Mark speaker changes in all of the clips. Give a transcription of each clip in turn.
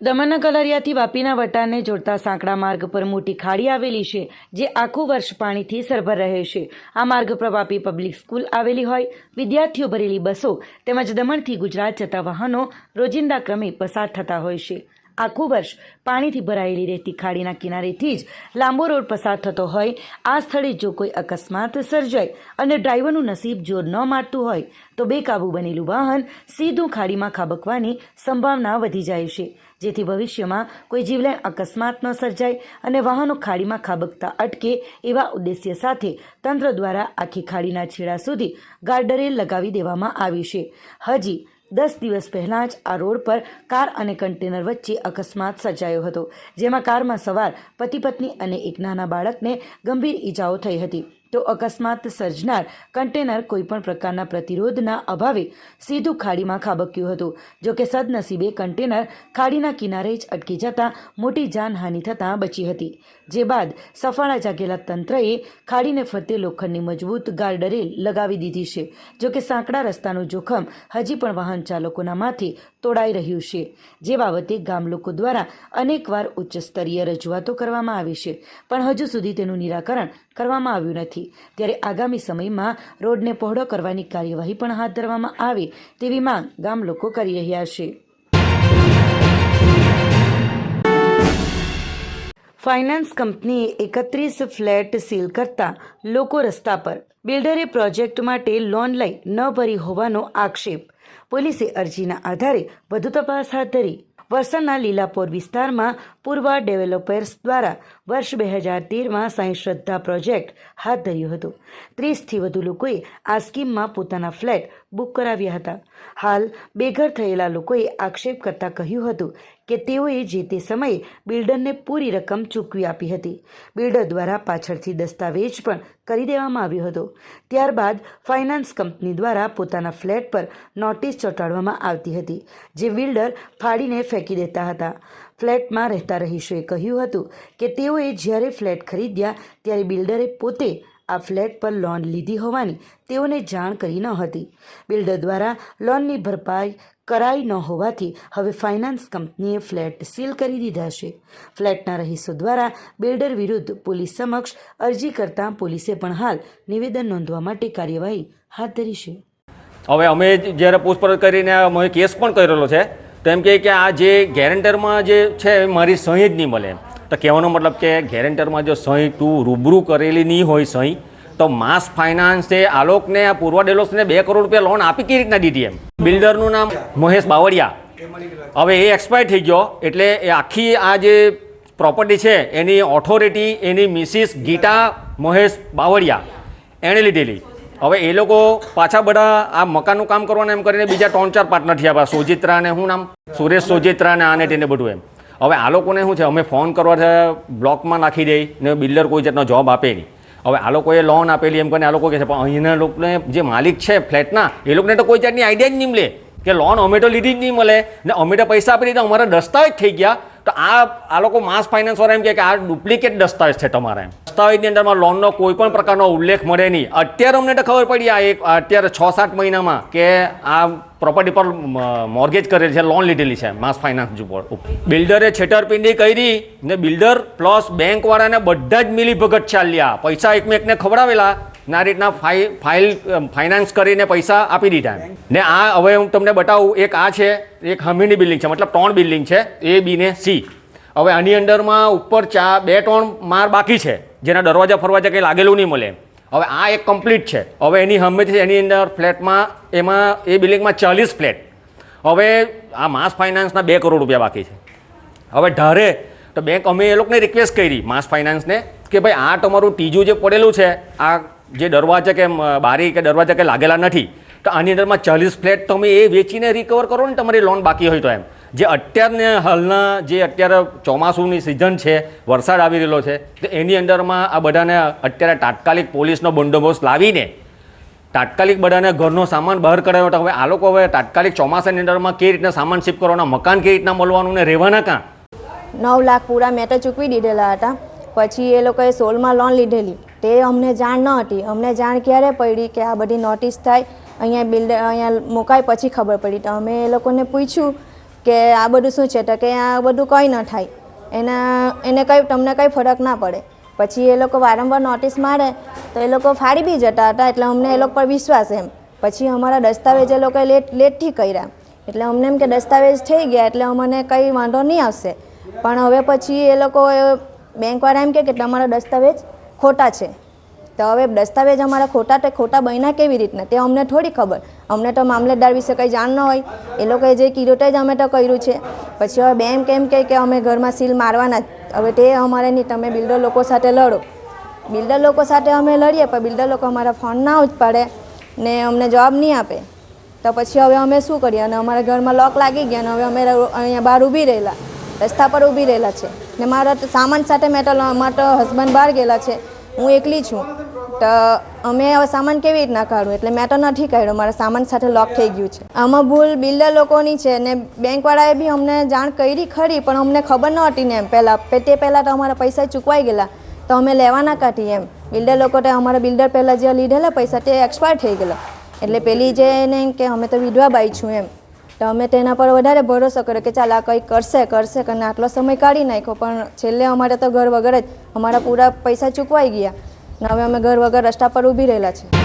Speaker 1: દમણના કલરિયાથી વાપીના વટાને જોડતા સાંકડા માર્ગ પર મોટી ખાડી આવેલી છે, જે આખું વર્ષ પાણીથી સરભર રહે છે. આ માર્ગ પર વાપી પબ્લિક સ્કૂલ આવેલી હોય, વિદ્યાર્થીઓ ભરેલી બસો તેમજ દમણથી ગુજરાત જતા વાહનો રોજિંદા ક્રમે પસાર થતા હોય છે. આખું વર્ષ પાણીથી ભરાયેલી રહેતી ખાડીના કિનારેથી જ લાંબો રોડ પસાર થતો હોય, આ સ્થળે જો કોઈ અકસ્માત સર્જાય અને ડ્રાઈવરનું નસીબ જોર ન મારતું હોય, તો બેકાબૂ બનેલું વાહન સીધું ખાડીમાં ખાબકવાની સંભાવના વધી જાય છે. જેથી ભવિષ્યમાં કોઈ જીવલેણ અકસ્માત ન સર્જાય અને વાહનો ખાડીમાં ખાબકતા અટકે એવા ઉદ્દેશ્ય સાથે તંત્ર દ્વારા આખી ખાડીના છેડા સુધી ગાર્ડરેલ લગાવી દેવામાં આવી છે. હજી દસ દિવસ પહેલાં જ આ રોડ પર કાર અને કન્ટેનર વચ્ચે અકસ્માત સર્જાયો હતો, જેમાં કારમાં સવાર પતિ પત્ની અને એક નાના બાળકને ગંભીર ઈજાઓ થઈ હતી. તો અકસ્માત સર્જનાર કન્ટેનર કોઈપણ પ્રકારના પ્રતિરોધના અભાવે સીધું ખાડીમાં ખાબક્યું હતું. જોકે સદનસીબે કન્ટેનર ખાડીના કિનારે જ અટકી જતાં મોટી જાનહાનિ થતાં બચી હતી. જે બાદ સફાળા જાગેલા તંત્રએ ખાડીને ફરતે લોખંડની મજબૂત ગાર્ડરેલ લગાવી દીધી છે. જોકે સાંકડા રસ્તાનું જોખમ હજી પણ વાહન ચાલકોના માથે તોડાઈ રહ્યું છે. જે બાબતે ગામ લોકો દ્વારા અનેકવાર ઉચ્ચ સ્તરીય રજૂઆતો કરવામાં આવી છે. પણ હજુ સુધી તેનું નિરાકરણ કરવામાં આવ્યું નથી. ત્યારે આગામી સમયમાં રોડને પહોળો કરવાની કાર્યવાહી પણ હાથ ધરવામાં આવે તેવી માંગ ગામ લોકો કરી રહ્યા છે. ફાઇનાન્સ કંપનીએ એકત્રીસ ફ્લેટ સીલ કરતા લોકો રસ્તા પર બિલ્ડરે પ્રોજેક્ટ માટે લોન લઈ ન ભરી હોવાનો આક્ષેપ. પોલીસે અરજીના આધારે વધુ તપાસ હાથ ધરી. વલસાડના લીલાપોર વિસ્તારમાં પૂર્વ ડેવલપર્સ દ્વારા વર્ષ બે હજાર તેરમાં સાંઈ શ્રદ્ધા પ્રોજેક્ટ હાથ ધર્યો હતો. ત્રીસથી વધુ લોકોએ આ સ્કીમમાં પોતાના ફ્લેટ બુક કરાવ્યા હતા. હાલ બેઘર થયેલા લોકોએ આક્ષેપ કરતા કહ્યું હતું કે તેઓએ જે તે સમયે બિલ્ડરને પૂરી રકમ ચૂકવી આપી હતી. બિલ્ડર દ્વારા પાછળથી દસ્તાવેજ પણ કરી દેવામાં આવ્યો હતો. ત્યારબાદ ફાઇનાન્સ કંપની દ્વારા પોતાના ફ્લેટ પર નોટિસ ચોંટાડવામાં આવતી હતી, જે બિલ્ડર ફાડીને ફેંકી દેતા હતા. ફ્લેટમાં રહેતા રહીશોએ કહ્યું હતું કે તેઓએ જ્યારે ફ્લેટ ખરીદ્યા ત્યારે બિલ્ડરે પોતે આ ફ્લેટ પર લોન લીધી હોવાની તેઓને જાણ કરી ન હતી. બિલ્ડર દ્વારા લોનની ભરપાઈ કરાઈ ન હોવાથી હવે ફાઇનાન્સ કંપનીએ ફ્લેટ સીલ કરી દીધા છે. ફ્લેટના રહીશો દ્વારા બિલ્ડર વિરુદ્ધ પોલીસ સમક્ષ અરજી કરતાં પોલીસે પણ હાલ નિવેદન નોંધવા માટે કાર્યવાહી હાથ ધરી છે.
Speaker 2: હવે અમે જ્યારે પૂછપરછ કરીને અમે કેસ પણ કરેલો છે, તો એમ કે આ જે ગેરેન્ટરમાં જે છે, મારી સહી જ નહીં મળે તો કહેવાનો મતલબ કે ગેરેન્ટરમાં જો સહી તું રૂબરૂ કરેલી નહીં હોય સહી, તો માસ ફાઇનાન્સે આલોકને આ પૂર્વ ડેલોસને બે કરોડ રૂપિયા લોન આપી કેવી રીતના દીધી એમ? બિલ્ડરનું નામ મહેશ બાવળિયા. હવે એ એક્સપાયર થઈ ગયો, એટલે એ આખી આ જે પ્રોપર્ટી છે, એની ઓથોરિટી એની મિસિસ ગીતા મહેશ બાવળિયા, એણે લીધેલી. હવે એ લોકો પાછા બધા આ મકાનનું કામ કરવાના એમ કરીને બીજા ત્રણ ચાર પાર્ટનર થયા સોજિત્રા ને શું નામ? સુરેશ સોજિત્રા ને આને તેને બધું એમ. હવે આ લોકોને શું છે? અમે ફોન કરવા બ્લોકમાં નાખી દઈ ને બિલ્ડર કોઈ જાતનો જોબ આપે નહીં. હવે આ લોકોએ લોન આપેલી એમ કરીને આ લોકો કહે છે, પણ અહીંના લોકોને જે માલિક છે ફ્લેટના એ લોકોને તો કોઈ જાતની આઈડિયા જ નહીં મળે. કે લોન અમે તો લીધી જ નહીં મળે ને અમે તો પૈસા આપી દીધા, અમારા દસ્તાવેજ થઈ ગયા. તો આ આ લોકો માસ ફાઇનાન્સવાળા એમ કહે કે આ ડુપ્લિકેટ દસ્તાવેજ છે તમારા એમ. દસ્તાવેજની અંદરમાં લોનનો કોઈ પણ પ્રકારનો ઉલ્લેખ મળે નહીં. અત્યારે અમને તો ખબર પડી આ એક, અત્યારે છ સાત મહિનામાં કે આ પ્રોપર્ટી પર મોર્ગેજ કરેલી છે લોન લીધેલી છે માસ ફાઇનાન્સ ઉપર. બિલ્ડરે છેતરપિંડી કરી ને બિલ્ડર પ્લસ બેંકવાળાને બધા જ મિલીભગત ચાલ્યા. પૈસા એકમેકને ખવડાવેલા. ને રીતના ફાઇલ ફાઇલ ફાઇનાન્સ કરીને પૈસા આપી દીધા એમ. ને આ હવે હું તમને બતાવું એક આ છે એક હમીની બિલ્ડિંગ છે મતલબ ત્રણ બિલ્ડિંગ છે એ બી ને સી. હવે આની અંદરમાં ઉપર ચા બે ત્રણ માર બાકી છે જેના દરવાજા ફરવાજા કંઈ લાગેલું નહીં મળે હવે આ એક કમ્પ્લીટ છે. હવે એની હંમેથી એની અંદર ફ્લેટમાં એમાં એ બિલ્ડિંગમાં ચાલીસ ફ્લેટ. હવે આ માસ ફાઇનાન્સના બે કરોડ રૂપિયા બાકી છે. હવે ધારે તો બેંક અમે એ લોકોને રિક્વેસ્ટ કરી માસ ફાઇનાન્સને કે ભાઈ આ તમારું ત્રીજું જે પડેલું છે આ જે દરવાજા કે બારી કે દરવાજા કે લાગેલા નથી, તો આની અંદરમાં ચાલીસ ફ્લેટ તમે એ વેચીને રિકવર કરો ને, તમારી લોન બાકી હોય તો એમ. જે અત્યારને હાલના જે અત્યારે ચોમાસુની સિઝન છે, વરસાદ આવી રહેલો છે, તો એની અંદરમાં આ બધાને અત્યારે તાત્કાલિક પોલીસનો બંદોબસ્ત લાવીને, તાત્કાલિક બધાને ઘરનો સામાન બહાર કરાયો તો હવે આ લોકો હવે તાત્કાલિક ચોમાસાની અંદરમાં કેવી રીતના સામાન શિફ્ટ કરવાના, મકાન કેવી રીતના મળવાનું ને રહેવાના કાં?
Speaker 3: નવ લાખ પૂરા મેં તો ચૂકવી દીધેલા હતા. પછી એ લોકોએ સોલમાં લોન લીધેલી. તે અમને જાણ ન હતી. અમને જાણ ક્યારે પડી કે આ બધી નોટિસ થાય? અહીંયા બિલ્ડર અહીંયા મુકાય પછી ખબર પડી. તો અમે એ લોકોને પૂછ્યું કે આ બધું શું છે? તો કે આ બધું કંઈ ન થાય. એના, એને કંઈ, તમને કંઈ ફરક ના પડે. પછી એ લોકો વારંવાર નોટિસ મારે તો એ લોકો ફાડી બી જતા હતા એટલે અમને એ લોકો પર વિશ્વાસ એમ. પછી અમારા દસ્તાવેજ એ લોકોએ લેટ, લેટથી કર્યા. એટલે અમને એમ કે દસ્તાવેજ થઈ ગયા એટલે અમને કંઈ વાંધો નહીં આવશે. પણ હવે પછી એ લોકો બેંકવાળા એમ કે તમારા દસ્તાવેજ ખોટા છે. તો હવે દસ્તાવેજ અમારા ખોટા તે ખોટા બન્યા કેવી રીતના? તે અમને થોડી ખબર. અમને તો મામલતદાર વિશે કંઈ જાણ ન હોય. એ લોકોએ જે કીધું તે જ અમે તો કર્યું છે. પછી હવે બેન કેમ કહે કે અમે ઘરમાં સીલ મારવાના હવે તે અમારે નહીં. તમે બિલ્ડર લોકો સાથે લડો. બિલ્ડર લોકો સાથે અમે લડીએ, પણ બિલ્ડર લોકો અમારા ફોન ના જ પાડે ને અમને જવાબ નહીં આપે. તો પછી હવે અમે શું કરીએ? અને અમારા ઘરમાં લોક લાગી ગયા અને હવે અમે અહીંયા બહાર ઊભી રહેલા. રસ્તા પર ઊભી રહેલા છે. ને મારા સામાન સાથે મેં તો મારા હસબન્ડ બહાર ગયેલા છે. હું એકલી છું. તો અમે હવે સામાન કેવી રીતના કાઢું એટલે મેં તો નથી કાઢ્યો. મારા સામાન સાથે લોક થઈ ગયું છે. આમાં ભૂલ બિલ્ડર લોકોની છે ને બેંકવાળાએ બી અમને જાણ કરી ખરી, પણ અમને ખબર ન હતી ને એમ. પહેલાં તે પહેલાં તો અમારા પૈસા ચૂકવાઈ ગયેલા. તો અમે લેવાના કાઢી એમ. બિલ્ડર લોકો તો અમારા બિલ્ડર પહેલાં જે લીધેલા પૈસા તે એક્સપાયર થઈ ગયેલા. એટલે પેલી જે એને કે, અમે તો વિધવા બાઈ છું એમ. તો અમે તેના પર વધારે ભરોસો કર્યો કે ચાલ આ કંઈક કરશે કરશે કરીને આટલો સમય કાઢી નાખ્યો. પણ છેલ્લે અમારે તો ઘર વગર જ અમારા પૂરા પૈસા ચૂકવાઈ ગયા. ને હવે અમે ઘર વગર રસ્તા પર ઊભી રહેલા છે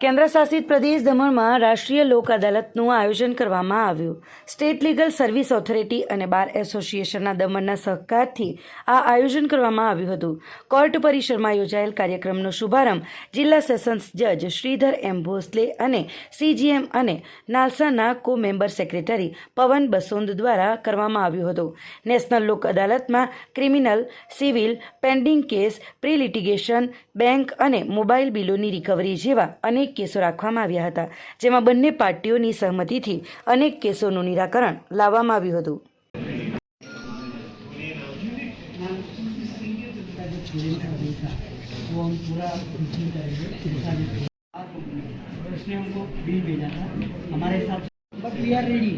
Speaker 1: કેન્દ્ર શાસિત પ્રદેશ દમણમાં રાષ્ટ્રીય લોક અદાલતનું આયોજન કરવામાં આવ્યું. સ્ટેટ લીગલ સર્વિસ ઓથોરિટી અને બાર એસોસિએશનના દમણના સહકારથી આ આયોજન કરવામાં આવ્યું હતું. કોર્ટ પરિસરમાં યોજાયેલ કાર્યક્રમનો શુભારંભ જિલ્લા સેશન્સ જજ શ્રીધર એમ ભોસલે અને સીજીએમ અને નાલસાના કો મેમ્બર સેક્રેટરી પવન બસોંદ દ્વારા કરવામાં આવ્યો હતો. નેશનલ લોક અદાલતમાં criminal, civil, pending case pre litigation bank અને મોબાઈલ બિલોની રિકવરી જેવા અનેક કેસો રાખવામાં આવ્યા હતા જેમાં બંને પાર્ટીઓની સહમતિથી અનેક કેસોનું નિરાકરણ લાવવામાં આવ્યું હતું
Speaker 4: वो हम पूरा फिनिशिंग करेंगे शिक्षा भी आप उसने हमको बिल भेजा था हमारे हिसाब से but we are ready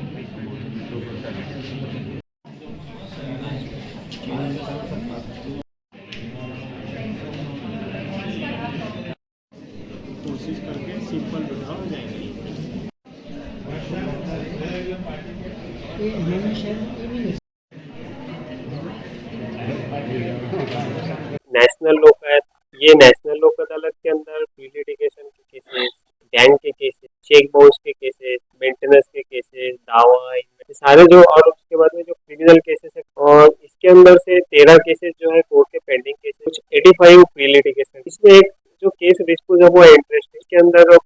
Speaker 5: national लोक ये नेशनल लोक अदालत के अंदर प्री लिटिगेशन के केसेस बैंक के केसेस चेक बाउंस के केसेस मेंटेनेंस के केसेस दावा सारे जो और उसके बाद में जो क्रिमिनल केसेस है, और इसके अंदर से तेरह केसेस जो है कोर्ट के पेंडिंग केसेस कुछ एटी फाइव प्री लिटिगेशन इसमें एक जो केस डिस्पोज हुआ इंटरेस्ट इसके अंदर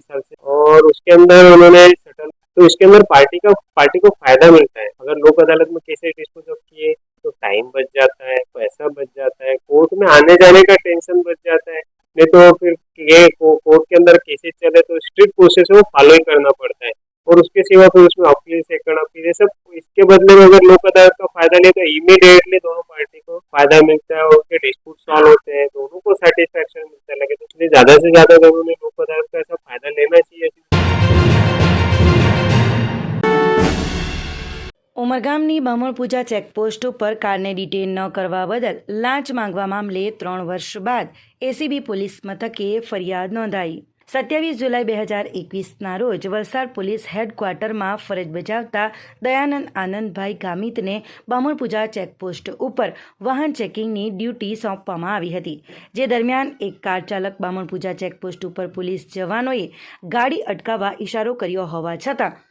Speaker 5: अ, छह से। और उसके अंदर उन्होंने सेटल तो इसके अंदर पार्टी का पार्टी को फ़ायदा मिलता है। अगर लोक अदालत में केसेस डिस्पोज ऑफ़ किए तो टाइम बच जाता है पैसा बच जाता है कोर्ट में आने जाने का टेंशन बच जाता है। नहीं तो फिर ये कोर्ट के अंदर केसेस चले तो स्ट्रिक्ट प्रोसेस वो फॉलो ही करना पड़ता है। और उसके सिवा फिर उसमें अपील सेकंड अपील ये सब इसके बदले में अगर लोक अदालत का फ़ायदा ले तो इमीडिएटली दोनों पार्टी को फ़ायदा मिलता है और उनके डिस्प्यूट सॉल्व होते हैं। दोनों को सेटिस्फेक्शन मिलता है। लगे तो इसलिए ज़्यादा से ज़्यादा लोगों ने लोक अदालत का ऐसा અને એમએસસીએ
Speaker 1: ઉમરગામની બામણપૂજા ચેકપોસ્ટ ઉપર કારને ડિટેન ન કરવા બદલ લાંચ માંગવા મામલે ત્રણ વર્ષ બાદ. એસીબી પોલીસ મથકે ફરિયાદ નોંધાઈ. સત્યાવીસ જુલાઈ બે હજાર એકવીસના રોજ વલસાડ પોલીસ હેડક્વાર્ટરમાં ફરજ બજાવતા દયાનંદ આનંદભાઈ ગામિતને બામણપૂજા ચેકપોસ્ટ ઉપર વાહન ચેકિંગની ડ્યુટી સોંપવામાં આવી હતી. જે દરમિયાન એક કાર ચાલક બામણપૂજા ચેકપોસ્ટ ઉપર પોલીસ જવાનોએ ગાડી અટકાવવા ઇશારો કર્યો હોવા છતાં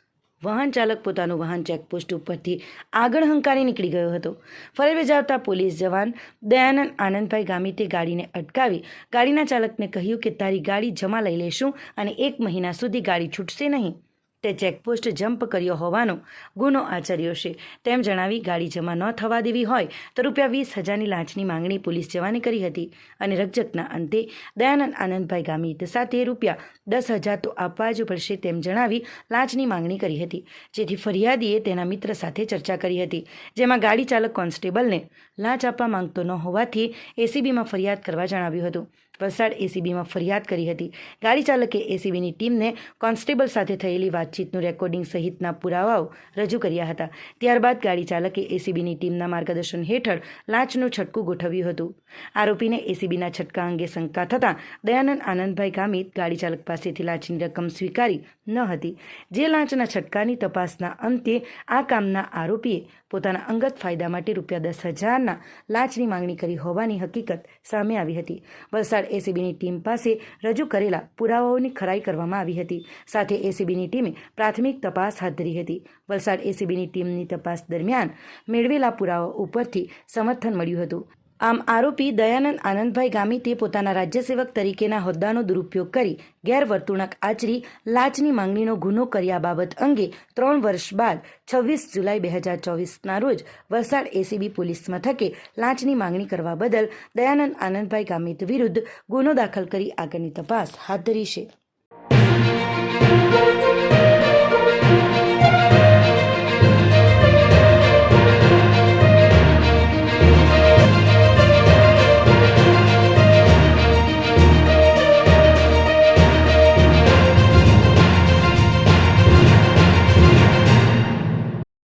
Speaker 1: વાહન ચાલક પોતાનું વાહન ચેકપોસ્ટ ઉપરથી આગળ હંકારી નીકળી ગયો હતો. ફરજ બજાવતા પોલીસ જવાન દયાનંદ આનંદભાઈ ગામિતે ગાડીને અટકાવી ગાડીના ચાલકને કહ્યું કે તારી ગાડી જમા લઈ લેશું અને એક મહિના સુધી ગાડી છૂટશે નહીં. તે ચેકપોસ્ટ જમ્પ કર્યો હોવાનો ગુનો આચર્યો છે. તેમ જણાવી ગાડી જમા ન થવા દેવી હોય તો રૂપિયા વીસ હજારની લાંચની માંગણી પોલીસ જવાને કરી હતી અને રકજકના અંતે દયાનંદ આનંદભાઈ ગામિત સાથે રૂપિયા દસ હજાર તો આપવા જ પડશે તેમ જણાવી લાંચની માંગણી કરી હતી. જેથી ફરિયાદીએ તેના મિત્ર સાથે ચર્ચા કરી હતી, જેમાં ગાડી ચાલક કોન્સ્ટેબલને લાંચ આપવા માંગતો ન હોવાથી એસીબીમાં ફરિયાદ કરવા જણાવ્યું હતું. વલસાડ એસીબીમાં ફરિયાદ કરી હતી. ગાડી ચાલકે એસીબીની ટીમને કોન્સ્ટેબલ સાથે થયેલી વાતચીતનું રેકોર્ડિંગ સહિતના પુરાવાઓ રજૂ કર્યા હતા. ત્યારબાદ ગાડી ચાલકે એસીબીની ટીમના માર્ગદર્શન હેઠળ લાંચનું છટકું ગોઠવ્યું હતું. આરોપીને એસીબીના છટકા અંગે શંકા થતાં દયાનંદ આનંદભાઈ ગામિત ગાડી ચાલક પાસેથી લાંચની રકમ સ્વીકારી ન હતી. જે લાંચના છટકાની તપાસના અંતે આ કામના આરોપીએ પોતાના અંગત ફાયદા માટે રૂપિયા દસ હજારના લાંચની માંગણી કરી હોવાની હકીકત સામે આવી હતી. વલસાડ એસીબીની ટીમ પાસે રજૂ કરેલા પુરાવાઓની ખરાઈ કરવામાં આવી હતી. સાથે એસીબીની ટીમે પ્રાથમિક તપાસ હાથ ધરી હતી. વલસાડ એસીબીની ટીમની તપાસ દરમિયાન મેળવેલા પુરાવા ઉપરથી સમર્થન મળ્યું હતું. આમ આરોપી દયાનંદ આનંદભાઈ ગામીતે પોતાના રાજ્યસેવક તરીકેના હોદ્દાનો દુરુપયોગ કરી ગેરવર્તણૂક આચરી લાચની માંગણીનો ગુનો કર્યા બાબત અંગે ત્રણ વર્ષ બાદ છવ્વીસ જુલાઈ બે હજાર ચોવીસના રોજ વલસાડ એસીબી પોલીસ મથકે લાંચની માંગણી કરવા બદલ દયાનંદ આનંદભાઈ ગામિત વિરુદ્ધ ગુનો દાખલ કરી આગળની તપાસ હાથ ધરી છે.